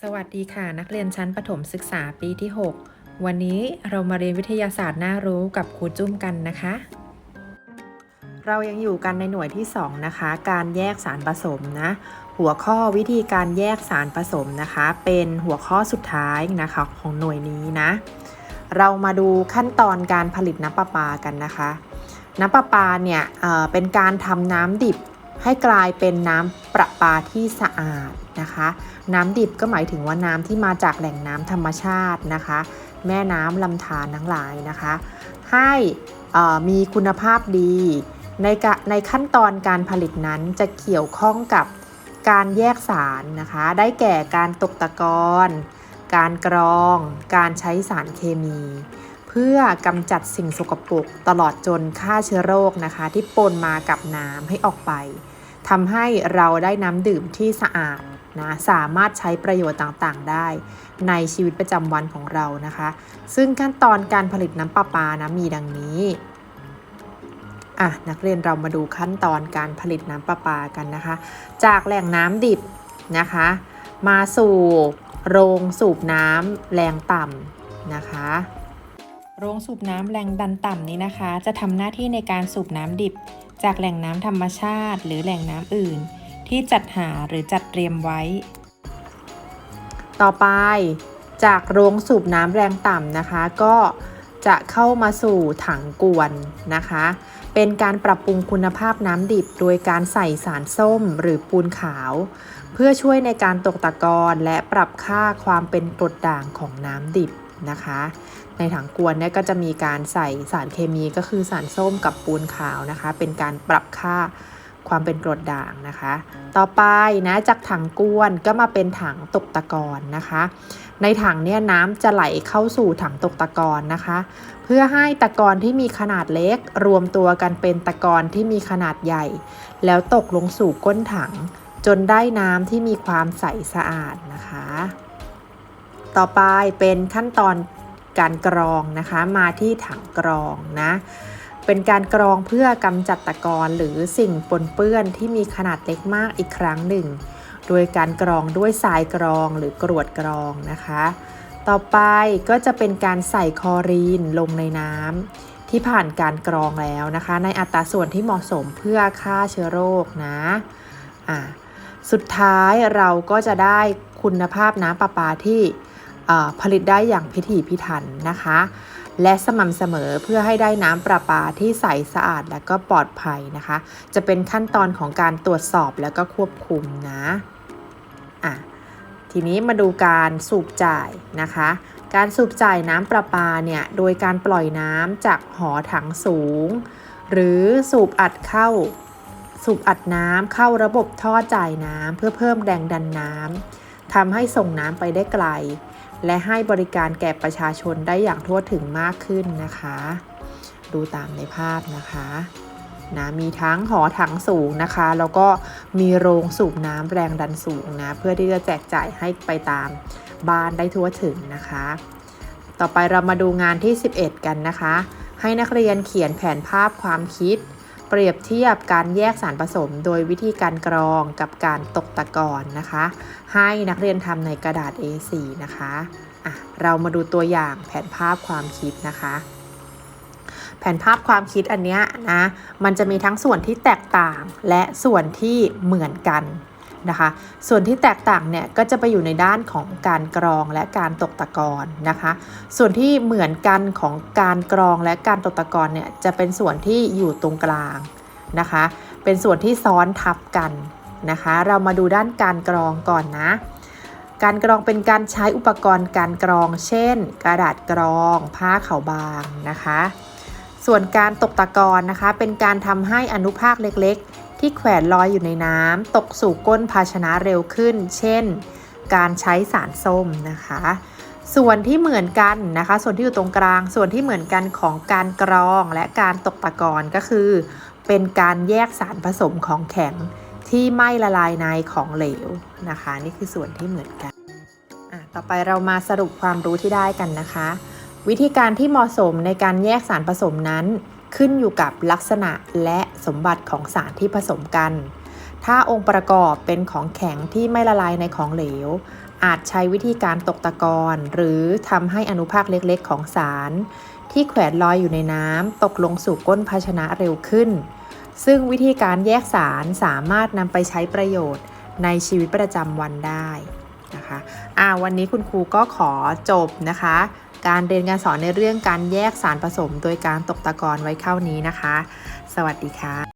สวัสดีค่ะ นักเรียนชั้นประถมศึกษาปีที่ 6 วันนี้เรามาเรียนวิทยาศาสตร์น่ารู้กับครูจุ้มกันนะคะ เรายังอยู่กันในหน่วยที่ 2 นะคะ การแยกสารผสมนะ หัวข้อวิธีการแยกสารผสมนะคะ เป็นหัวข้อสุดท้ายนะคะของหน่วยนี้นะ เรามาดูขั้นตอนการผลิตน้ำประปากันนะคะ น้ำประปาเนี่ยเเป็นการทำน้ำดิบให้กลายเป็นน้ำประปาที่สะอาด นะคะ น้ำดิบก็หมายถึงว่าน้ำที่มาจากแหล่งน้ำธรรมชาตินะคะ แม่น้ำลำธารทั้งหลายนะคะ ให้มีคุณภาพดีในในขั้นตอนการผลิตนั้นจะเกี่ยวข้องกับการแยกสารนะคะ ได้แก่การตกตะกอนการกรอง การใช้สารเคมี เพื่อกำจัดสิ่งสกปรกตลอดจนฆ่าเชื้อโรคนะคะ ที่ปนมากับน้ำให้ออกไปทำให้เราได้น้ำดื่มที่สะอาด นะสามารถใช้ประโยชน์ต่างๆ ได้ ในชีวิตประจำวันของเรานะคะ ซึ่งขั้นตอนการผลิตน้ำประปานะมีดังนี้อะนักเรียนเรามาดูขั้นตอนการผลิตน้ำประปากันนะคะ จากแหล่งน้ำดิบนะคะ มาสู่โรงสูบน้ำแรงต่ำนะคะโรงสูบน้ำแรงดันต่ำนี้นะคะ จะทำหน้าที่ในการสูบน้ำดิบ จากแหล่งน้ำธรรมชาติ หรือแหล่งน้ำอื่น ที่จัดหาหรือจัดเตรียมไว้ ต่อไปจากโรงสูบน้ำแรงต่ำนะคะ ก็จะเข้ามาสู่ถังกวนนะคะ เป็นการปรับปรุงคุณภาพน้ำดิบ โดยการใส่สารส้มหรือปูนขาว เพื่อช่วยในการตกตะกอนและปรับค่าความเป็นกรดด่างของน้ำดิบนะคะ ในถังกวนเนี่ยก็จะมีการใส่สารเคมีก็คือสารส้มกับปูนขาวนะคะ เป็นการปรับค่า ความเป็นกรดด่างนะคะ ต่อไปนะจากถังกวนก็มาเป็นถังตกตะกอนนะคะ ในถังเนี่ยน้ำจะไหลเข้าสู่ถังตกตะกอนนะคะ เพื่อให้ตะกอนที่มีขนาดเล็ก รวมตัวกันเป็นตะกอนที่มีขนาดใหญ่ แล้วตกลงสู่ก้นถัง จนได้น้ำที่มีความใสสะอาดนะคะ ต่อไปเป็นขั้นตอนการกรองนะคะมาที่ถังกรองนะ เป็นการกรองเพื่อกำจัดตะกอนหรือสิ่งปนเปื้อนที่มีขนาดเล็กมากอีกครั้งหนึ่ง โดยการกรองด้วยทรายกรองหรือกรวดกรองนะคะ ต่อไปก็จะเป็นการใส่คอรีนลงในน้ำที่ผ่านการกรองแล้วนะคะ ในอัตราส่วนที่เหมาะสมเพื่อฆ่าเชื้อโรคนะอ่าสุดท้ายเราก็จะได้คุณภาพน้ำประปาที่ผลิตได้อย่างพิถีพิถันนะคะ และสม่ำเสมอเพื่อให้ได้น้ำประปาที่ใสสะอาดและก็ปลอดภัยนะคะ จะเป็นขั้นตอนของการตรวจสอบแล้วก็ควบคุมนะอะทีนี้มาดูการสูบจ่ายนะคะ การสูบจ่ายน้ำประปาเนี่ยโดยการปล่อยน้ำจากหอถังสูง หรือสูบอัดเข้าสูบอัดน้ำเข้าระบบท่อจ่ายน้ำเพื่อเพิ่มแรงดันน้ำ ทำให้ส่งน้ำไปได้ไกล และให้บริการแก่ประชาชนได้อย่างทั่วถึงมากขึ้นนะคะ ดูตามในภาพนะคะนะมีทั้งหอถังสูงนะคะ แล้วก็มีโรงสูบน้ำแรงดันสูงนะ เพื่อที่จะแจกจ่ายให้ไปตามบ้านได้ทั่วถึงนะคะ ต่อไปเรามาดูงานที่ 11 กันนะคะ ให้นักเรียนเขียนแผนภาพความคิด เปรียบเทียบการแยกสารผสม โดยวิธีการกรองกับการตกตะกอนนะคะ ให้นักเรียนทำในกระดาษ A4 นะคะอะเรามาดูตัวอย่างแผนภาพความคิดนะคะแผนภาพความคิดอันเนี้ยนะ มันจะมีทั้งส่วนที่แตกต่างและส่วนที่เหมือนกัน นะคะ ส่วนที่แตกต่างเนี่ยก็จะไปอยู่ในด้านของการกรองและการตกตะกอนนะคะ ส่วนที่เหมือนกันของการกรองและการตกตะกอนเนี่ยจะเป็นส่วนที่อยู่ตรงกลางนะคะ เป็นส่วนที่ซ้อนทับกันนะคะ เรามาดูด้านการกรองก่อนนะ การกรองเป็นการใช้อุปกรณ์การกรอง เช่น กระดาษกรองผ้าขาวบางนะคะ ส่วนการตกตะกอนนะคะ เป็นการทำให้อนุภาคเล็ก ที่แขวนลอยอยู่ในน้ำตกสู่ก้นภาชนะเร็วขึ้น เช่น การใช้สารส้มนะคะ ส่วนที่เหมือนกันนะคะ ส่วนที่อยู่ตรงกลาง ส่วนที่เหมือนกันของการกรองและการตกตะกอนก็คือ เป็นการแยกสารผสมของแข็งที่ไม่ละลายในของเหลวนะคะ นี่คือส่วนที่เหมือนกันอะต่อไปเรามาสรุปความรู้ที่ได้กันนะคะ วิธีการที่เหมาะสมในการแยกสารผสมนั้น ขึ้นอยู่กับลักษณะและสมบัติของสารที่ผสมกัน ถ้าองค์ประกอบเป็นของแข็งที่ไม่ละลายในของเหลว อาจใช้วิธีการตกตะกอนหรือทำให้อนุภาคเล็กๆ ของสาร ที่แขวนลอยอยู่ในน้ำตกลงสู่ก้นภาชนะเร็วขึ้น ซึ่งวิธีการแยกสารสามารถนำไปใช้ประโยชน์ในชีวิตประจำวันได้นะคะอ่าวันนี้คุณครูก็ขอจบนะคะ การเรียนการสอนในเรื่องการแยกสารผสม โดยการตกตะกอนไว้เข้านี้นะคะ สวัสดีค่ะ